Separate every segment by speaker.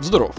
Speaker 1: Здоров!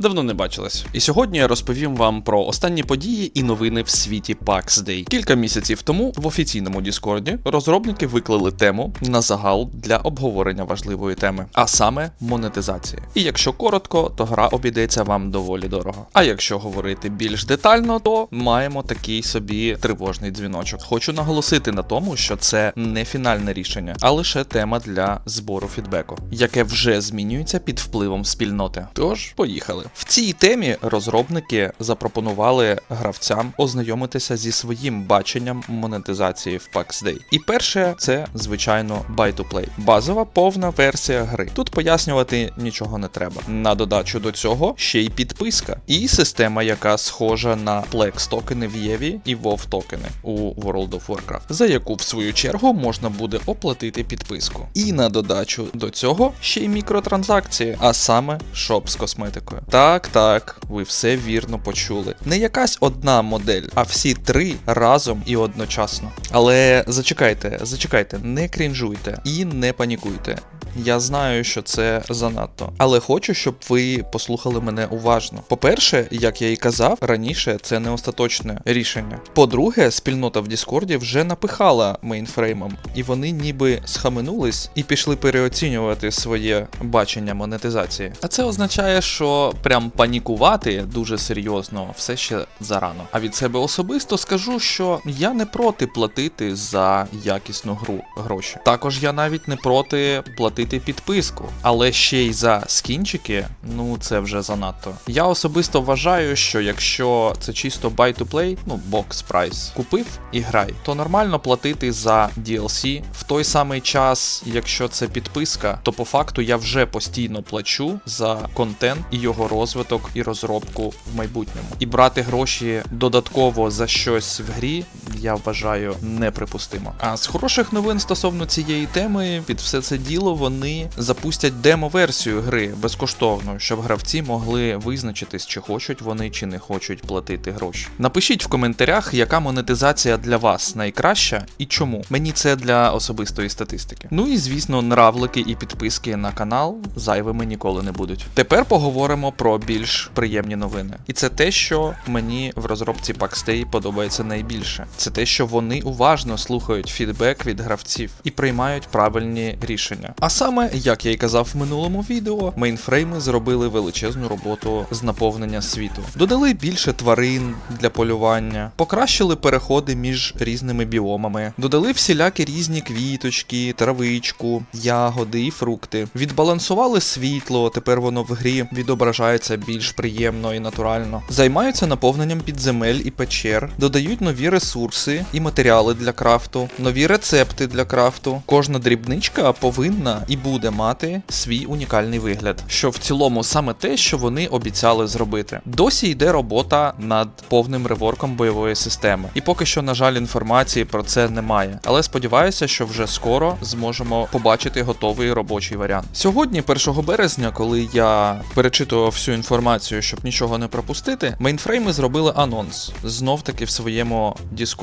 Speaker 1: Давно не бачились. І сьогодні я розповім вам про останні події і новини в світі PAX Day. Кілька місяців тому в офіційному Діскорді розробники виклали тему на загал для обговорення важливої теми, а саме монетизації. І якщо коротко, то гра обійдеться вам доволі дорого. А якщо говорити більш детально, то маємо такий собі тривожний дзвіночок. Хочу наголосити на тому, що це не фінальне рішення, а лише тема для збору фідбеку, яке вже змінюється під впливом спільноти. Тож, поїхали. В цій темі розробники запропонували гравцям ознайомитися зі своїм баченням монетизації в PAX Day. І перше, це звичайно buy to play. Базова повна версія гри. Тут пояснювати нічого не треба. На додачу до цього ще й підписка, і система, яка схожа на Plex токени в Єві і WoW токени у World of Warcraft, за яку в свою чергу можна буде оплатити підписку. І на додачу до цього ще й мікротранзакції, а саме шоп з косметикою. Так, так, ви все вірно почули. Не якась одна модель, а всі три разом і одночасно. Але зачекайте, зачекайте, не крінжуйте і не панікуйте. Я знаю, що це занадто, але хочу, щоб ви послухали мене уважно. По-перше, як я і казав раніше, це не остаточне рішення. По-друге, спільнота в Діскорді вже напихала мейнфреймом, і вони ніби схаменулись і пішли переоцінювати своє бачення монетизації. А це означає, що прям панікувати дуже серйозно все ще зарано. А від себе особисто скажу, що я не проти платити за якісну гру гроші. Також я навіть не проти платити підписку, але ще й за скінчики, ну це вже занадто. Я особисто вважаю, що якщо це чисто buy to play, ну бокс прайс, купив і грай, то нормально платити за DLC. В той самий час, якщо це підписка, то по факту я вже постійно плачу за контент і його розвиток і розробку в майбутньому. І брати гроші додатково за щось в грі, я вважаю неприпустимо. А з хороших новин стосовно цієї теми, під все це діло вони запустять демо-версію гри безкоштовно, щоб гравці могли визначитись, чи хочуть вони чи не хочуть платити гроші. Напишіть в коментарях, яка монетизація для вас найкраща і чому. Мені це для особистої статистики. Ну і звісно, нравлики і підписки на канал зайвими ніколи не будуть. Тепер поговоримо про більш приємні новини. І це те, що мені в розробці Paxday подобається найбільше. Це те, що вони уважно слухають фідбек від гравців і приймають правильні рішення. А саме, як я й казав в минулому відео, мейнфрейми зробили величезну роботу з наповнення світу. Додали більше тварин для полювання, покращили переходи між різними біомами, додали всілякі різні квіточки, травичку, ягоди і фрукти. Відбалансували світло, тепер воно в грі відображається більш приємно і натурально. Займаються наповненням підземель і печер, додають нові ресурси і матеріали для крафту, нові рецепти для крафту. Кожна дрібничка повинна і буде мати свій унікальний вигляд. Що в цілому саме те, що вони обіцяли зробити. Досі йде робота над повним реворком бойової системи. І поки що, на жаль, інформації про це немає. Але сподіваюся, що вже скоро зможемо побачити готовий робочий варіант. Сьогодні, 1 березня, коли я перечитував всю інформацію, щоб нічого не пропустити, мейнфрейми зробили анонс знов таки в своєму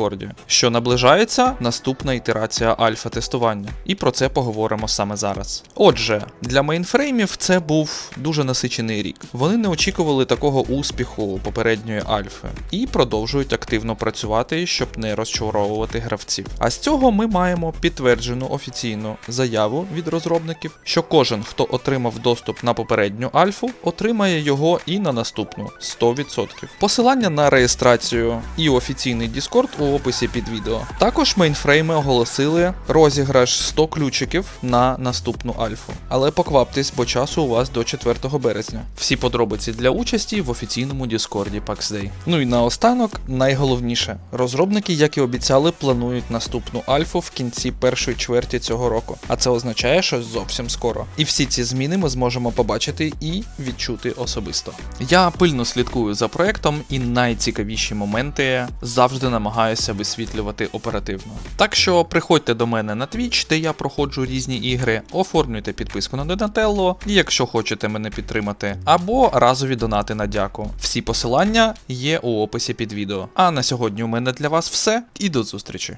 Speaker 1: Діскорді, що наближається наступна ітерація альфа-тестування. І про це поговоримо саме зараз. Отже, для мейнфреймів це був дуже насичений рік. Вони не очікували такого успіху попередньої альфи і продовжують активно працювати, щоб не розчаровувати гравців. А з цього ми маємо підтверджену офіційну заяву від розробників, що кожен, хто отримав доступ на попередню альфу, отримає його і на наступну 100%. Посилання на реєстрацію і офіційний Discord у описі під відео. Також мейнфрейми оголосили розіграш 100 ключиків на наступну альфу. Але покваптесь, бо часу у вас до 4 березня. Всі подробиці для участі в офіційному Діскорді PAX Day. Ну і наостанок, найголовніше, розробники, як і обіцяли, планують наступну альфу в кінці першої чверті цього року. А це означає, що зовсім скоро. І всі ці зміни ми зможемо побачити і відчути особисто. Я пильно слідкую за проектом і найцікавіші моменти завжди намагаюся висвітлювати оперативно. Так що приходьте до мене на Twitch, де я проходжу різні ігри, оформлюйте підписку на Donatello, і якщо хочете мене підтримати, або разові донати на дяку. Всі посилання є у описі під відео. А на сьогодні у мене для вас все і до зустрічі.